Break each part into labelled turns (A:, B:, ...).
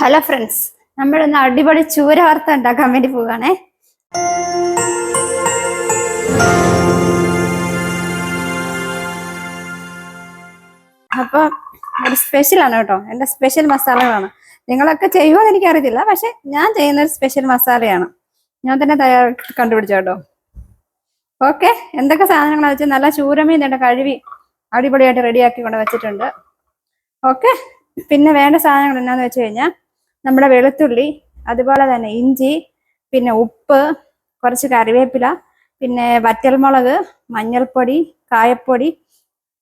A: Hello friends നമ്മളൊന്ന് അടിപൊളി ചൂര വാർത്ത ഉണ്ടാക്കാൻ വേണ്ടി പോവുകയാണേ. അപ്പൊ ഒരു സ്പെഷ്യൽ ആണ് കേട്ടോ. എന്റെ സ്പെഷ്യൽ മസാലകളാണ്. നിങ്ങളൊക്കെ ചെയ്യുമോന്ന് എനിക്കറിയത്തില്ല. പക്ഷെ ഞാൻ ചെയ്യുന്ന ഒരു സ്പെഷ്യൽ മസാലയാണ്. ഞാൻ തന്നെ തയ്യാർ കണ്ടുപിടിച്ചു കേട്ടോ. ഓക്കെ എന്തൊക്കെ സാധനങ്ങളാ വെച്ചാൽ നല്ല ചൂരമീൻ തന്നെ കഴുകി അടിപൊളിയായിട്ട് റെഡിയാക്കി കൊണ്ട് വെച്ചിട്ടുണ്ട്. ഓക്കെ പിന്നെ വേണ്ട സാധനങ്ങൾ എന്നാന്ന് വെച്ച് കഴിഞ്ഞാൽ നമ്മുടെ വെളുത്തുള്ളി അതുപോലെ തന്നെ ഇഞ്ചി പിന്നെ ഉപ്പ് കുറച്ച് കറിവേപ്പില പിന്നെ വറ്റൽമുളക് മഞ്ഞൾപ്പൊടി കായപ്പൊടി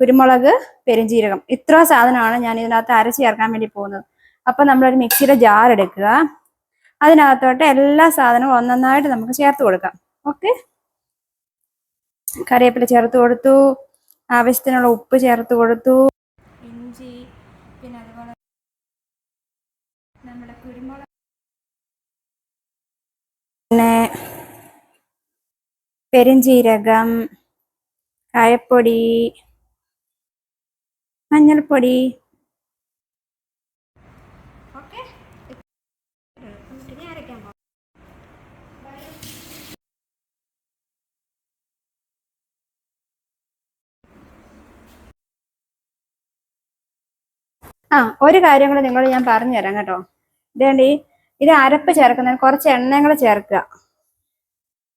A: കുരുമുളക് പെരുംജീരകം. ഇത്ര സാധനമാണ് ഞാൻ ഇതിനകത്ത് അരച്ച് ചേർക്കാൻ വേണ്ടി പോകുന്നത്. അപ്പൊ നമ്മളൊരു മിക്സിയുടെ ജാർ എടുക്കുക. അതിനകത്തോട്ട് എല്ലാ സാധനവും ഒന്നൊന്നായിട്ട് നമുക്ക് ചേർത്ത് കൊടുക്കാം. ഓക്കെ? കറിവേപ്പില ചേർത്ത് കൊടുത്തു. ആവശ്യത്തിനുള്ള ഉപ്പ് ചേർത്ത് കൊടുത്തു ഇഞ്ചി പിന്നെ അതുപോലെ നമ്മുടെ കുരുമുളക്. പിന്നെ പെരുംജീരകം കായപ്പൊടി മഞ്ഞൾപ്പൊടി. ഓക്കെ. അരയ്ക്കാൻ പോകാം ആ ഒരു കാര്യം കൂടെ നിങ്ങൾ ഞാൻ പറഞ്ഞുതരാം കേട്ടോ. ഇതേണ്ടി ഇത് അരപ്പ് ചേർക്കുന്നതിന് കുറച്ച് എണ്ണയും കൂടെ ചേർക്കുക.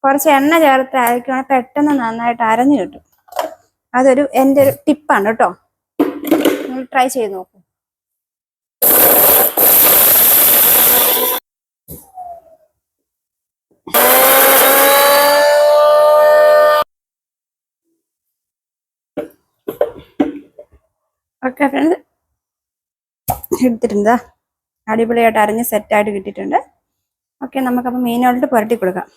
A: കുറച്ച് എണ്ണ ചേർത്ത് അരയ്ക്കുവാണെങ്കിൽ പെട്ടെന്ന് നന്നായിട്ട് അരഞ്ഞു കിട്ടും. അതൊരു എന്റെ ഒരു ടിപ്പാണ് കേട്ടോ. നിങ്ങൾ ട്രൈ ചെയ്ത് നോക്കൂ. ഓക്കെ ഫ്രണ്ട്സ് എടുത്തിട്ടുണ്ട്? അടിപൊളിയായിട്ട് അരഞ്ഞ് സെറ്റായിട്ട് കിട്ടിയിട്ടുണ്ട്. ഓക്കെ നമുക്കപ്പോൾ മീനുകളിട്ട് പുരട്ടി കൊടുക്കാം.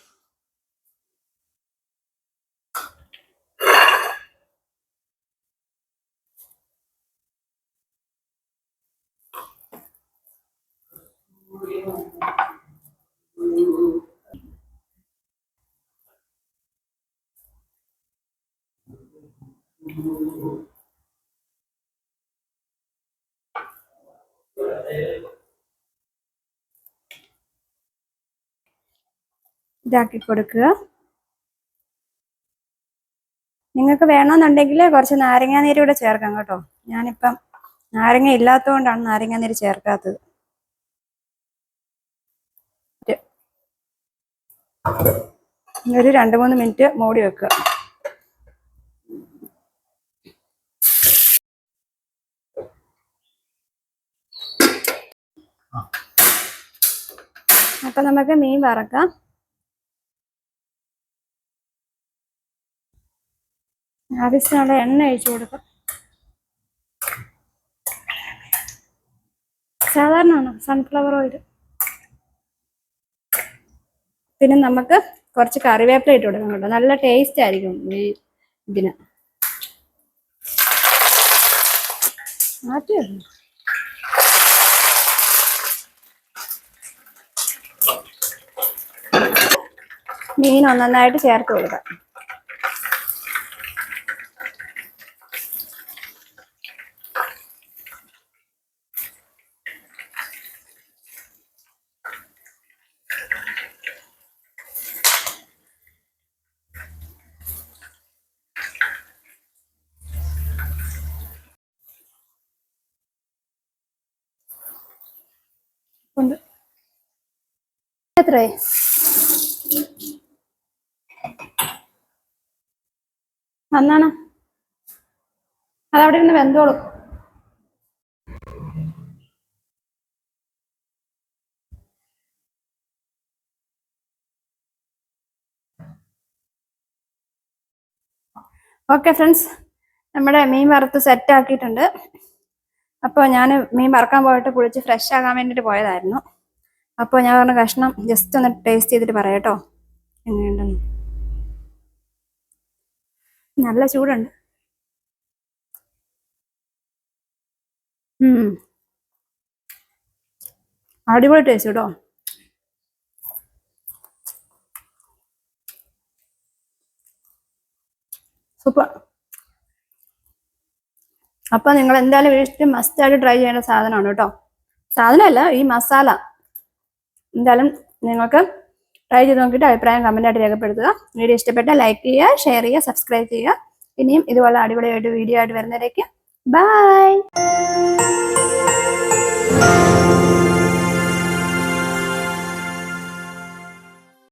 A: ഇതാക്കി കൊടുക്കുക. നിങ്ങൾക്ക് വേണമെന്നുണ്ടെങ്കിൽ കുറച്ച് നാരങ്ങാനീര് കൂടെ ചേർക്കാം കേട്ടോ. ഞാനിപ്പം നാരങ്ങ ഇല്ലാത്തതുകൊണ്ടാണ് നാരങ്ങാനീര് ചേർക്കാത്തത്. ഒരു രണ്ട് മൂന്ന് മിനിറ്റ് മൂടി വെക്കുക. അപ്പൊ നമുക്ക് മീൻ വറക്കാം. ആവശ്യമുള്ള എണ്ണ ഒഴിച്ചു കൊടുക്കാം. സാധാരണ ആണ് സൺഫ്ലവർ ഓയിൽ പിന്നെ നമുക്ക് കുറച്ച് കറിവേപ്പില ഇട്ട് കൊടുക്കണം കേട്ടോ. നല്ല ടേസ്റ്റ് ആയിരിക്കും ഈ ഇതിന്. മാറ്റി. മീൻ ഒന്നൊന്നായിട്ട് ചേർത്ത് കൊടുക്കാം. കൊണ്ട് എത്രയായി? നന്നാണ് അതവിടെ ഇരുന്ന് വെന്തോളും. Okay friends. നമ്മുടെ മീൻ വറുത്ത് സെറ്റ് ആക്കിയിട്ടുണ്ട്. അപ്പോൾ ഞാൻ മീൻ വറക്കാൻ പോയിട്ട് കുളിച്ച് ഫ്രഷ് ആകാൻ വേണ്ടിയിട്ട് പോയതായിരുന്നു. അപ്പോൾ ഞാൻ പറഞ്ഞ കഷ്ണം ജസ്റ്റ് ഒന്ന് ടേസ്റ്റ് ചെയ്തിട്ട് പറയാട്ടോ എങ്ങനെയുണ്ടെന്ന്. നല്ല ചൂടുണ്ട്. അടിപൊളി ടേസ്റ്റ് കേട്ടോ സൂപ്പർ. അപ്പൊ നിങ്ങൾ എന്തായാലും വീട്ടിൽ മസ്റ്റായിട്ട് ട്രൈ ചെയ്യേണ്ട സാധനമാണ് കേട്ടോ. സാധനമല്ല ഈ മസാല എന്തായാലും നിങ്ങൾക്ക് ട്രൈ ചെയ്ത് നോക്കിയിട്ട് അഭിപ്രായം കമന്റായിട്ട് രേഖപ്പെടുത്തുക. വീഡിയോ ഇഷ്ടപ്പെട്ട ലൈക്ക് ചെയ്യുക ഷെയർ ചെയ്യുക സബ്സ്ക്രൈബ് ചെയ്യുക. ഇനിയും ഇതുപോലെ അടിപൊളിയായിട്ട് വീഡിയോ ആയിട്ട് വരുന്നവരേക്ക് ബൈ